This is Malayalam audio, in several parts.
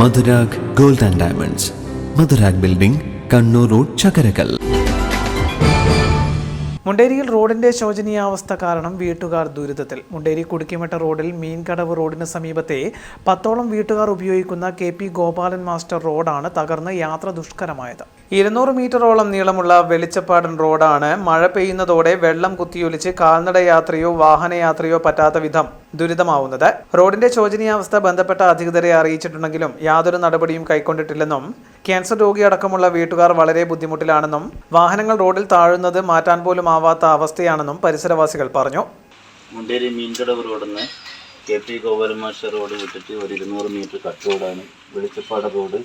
Madhurag gold and diamonds. Madhurag building Kannur road Chakkarakal. മുണ്ടേരിയിൽ റോഡിന്റെ ശോചനീയാവസ്ഥ കാരണം വീട്ടുകാർ ദുരിതത്തിൽ. മുണ്ടേരി കുടുക്കിമട്ട റോഡിൽ മീൻകടവ് റോഡിന് സമീപത്തെ പത്തോളം വീട്ടുകാർ ഉപയോഗിക്കുന്ന കെ പി ഗോപാലൻ മാസ്റ്റർ റോഡാണ് തകർന്ന് യാത്ര ദുഷ്കരമായത്. ഇരുന്നൂറ് മീറ്ററോളം നീളമുള്ള വെളിച്ചപ്പാടൻ റോഡാണ് മഴ പെയ്യുന്നതോടെ വെള്ളം കുത്തിയൊലിച്ച് കാൽനടയാത്രയോ വാഹനയാത്രയോ പറ്റാത്ത വിധം ദുരിതമാവുന്നത്. റോഡിന്റെ ശോചനീയാവസ്ഥ ബന്ധപ്പെട്ട അധികൃതരെ അറിയിച്ചിട്ടുണ്ടെങ്കിലും യാതൊരു നടപടിയും കൈക്കൊണ്ടിട്ടില്ലെന്നും ക്യാൻസർ രോഗിയടക്കമുള്ള വീട്ടുകാർ വളരെ ബുദ്ധിമുട്ടിലാണെന്നും വാഹനങ്ങൾ റോഡിൽ താഴുന്നത് മാറ്റാൻ പോലും ആവാത്ത അവസ്ഥയാണെന്നും പരിസരവാസികൾ പറഞ്ഞു. മുണ്ടേരി മീൻകടവ് റോഡിൽ നിന്ന് കെ പി ഗോപാലമാഷ റോഡ് വിട്ടിട്ട് ഒരു ഇരുന്നൂറ് മീറ്റർ കട്ട് റോഡാണ് വെളിച്ചപ്പാട റോഡ്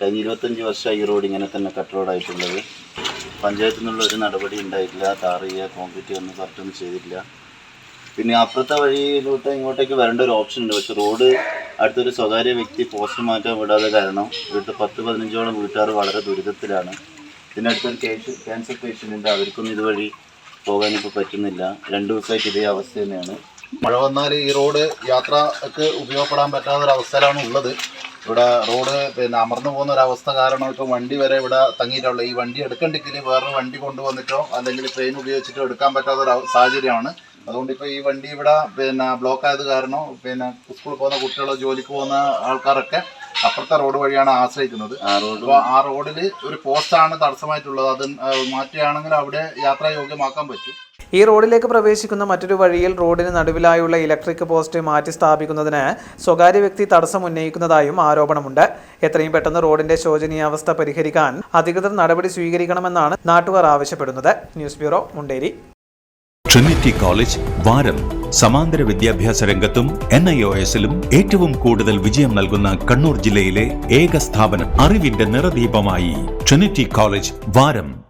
കഴിഞ്ഞ ഇരുപത്തഞ്ച് വർഷമായി ഈ റോഡ് ഇങ്ങനെ തന്നെ കട്ട് റോഡായിട്ടുള്ളത് പഞ്ചായത്തിൽ നിന്നുള്ള ഒരു നടപടി ഉണ്ടായിട്ടില്ല. താർ ചെയ്യുക കോൺക്രീറ്റ് ഒന്നും കറക്റ്റൊന്നും ചെയ്തിട്ടില്ല. പിന്നെ അപ്പുറത്തെ വഴിയിലോട്ട് ഇങ്ങോട്ടേക്ക് വരേണ്ട ഒരു ഓപ്ഷൻ ഉണ്ട്. പക്ഷേ റോഡ് അടുത്തൊരു സ്വകാര്യ വ്യക്തി പോസ്റ്റ് മാറ്റാൻ വിടാതെ കാരണം ഇവിടുത്തെ പത്ത് പതിനഞ്ചോളം വീട്ടുകാർ വളരെ ദുരിതത്തിലാണ്. പിന്നെ അടുത്തൊരു ക്യാൻസർ പേഷ്യന്റ് ഉണ്ട്. അവർക്കൊന്നും ഇതുവഴി പോകാനിപ്പോൾ പറ്റുന്നില്ല. രണ്ട് ദിവസമായിട്ട് ഇതേ അവസ്ഥ തന്നെയാണ്. മഴ വന്നാൽ ഈ റോഡ് യാത്രയ്ക്ക് ഉപയോഗപ്പെടാൻ പറ്റാത്തൊരവസ്ഥയിലാണ് ഉള്ളത്. ഇവിടെ റോഡ് പിന്നെ അമർന്നു പോകുന്ന ഒരു അവസ്ഥ കാരണം ഇപ്പോൾ വണ്ടി വരെ ഇവിടെ തങ്ങിയിട്ടുള്ള ഈ വണ്ടി എടുക്കണ്ടെങ്കിൽ വേറൊരു വണ്ടി കൊണ്ടുവന്നിട്ടോ അല്ലെങ്കിൽ ട്രെയിൻ ഉപയോഗിച്ചിട്ടോ എടുക്കാൻ പറ്റാത്ത ഒരു സാഹചര്യമാണ്. അതുകൊണ്ട് ഇപ്പോൾ ഈ വണ്ടി ഇവിടെ പിന്നെ ബ്ലോക്ക് ആയത് കാരണം പിന്നെ സ്കൂളിൽ പോകുന്ന കുട്ടികൾ ജോലിക്ക് പോകുന്ന ആൾക്കാരൊക്കെ അപ്പുറത്തെ റോഡ് വഴിയാണ് ആശ്രയിക്കുന്നത്. ആ അപ്പോൾ ആ റോഡിൽ ഒരു പോസ്റ്റാണ് തടസ്സമായിട്ടുള്ളത്. അത് മാറ്റുകയാണെങ്കിൽ അവിടെ യാത്രായോഗ്യമാക്കാൻ പറ്റും. ഈ റോഡിലേക്ക് പ്രവേശിക്കുന്ന മറ്റൊരു വഴിയിൽ റോഡിന് നടുവിലായുള്ള ഇലക്ട്രിക് പോസ്റ്റ് മാറ്റി സ്ഥാപിക്കുന്നതിന് സ്വകാര്യ വ്യക്തി തടസ്സം ഉന്നയിക്കുന്നതായും ആരോപണമുണ്ട്. എത്രയും പെട്ടെന്ന് റോഡിന്റെ ശോചനീയാവസ്ഥ പരിഹരിക്കാൻ അധികൃതർ നടപടി സ്വീകരിക്കണമെന്നാണ് നാട്ടുകാർ ആവശ്യപ്പെടുന്നത്. News bureau Munderi. Trinity College വാരം സമാന്തര വിദ്യാഭ്യാസ രംഗത്തും എൻ ഐ ഒ എസിലും ഏറ്റവും കൂടുതൽ വിജയം നൽകുന്ന കണ്ണൂർ ജില്ലയിലെ ഏക സ്ഥാപനം അറിവിന്റെ നിറദീപമായി. ട്രിനിറ്റി കോളേജ് വാരം.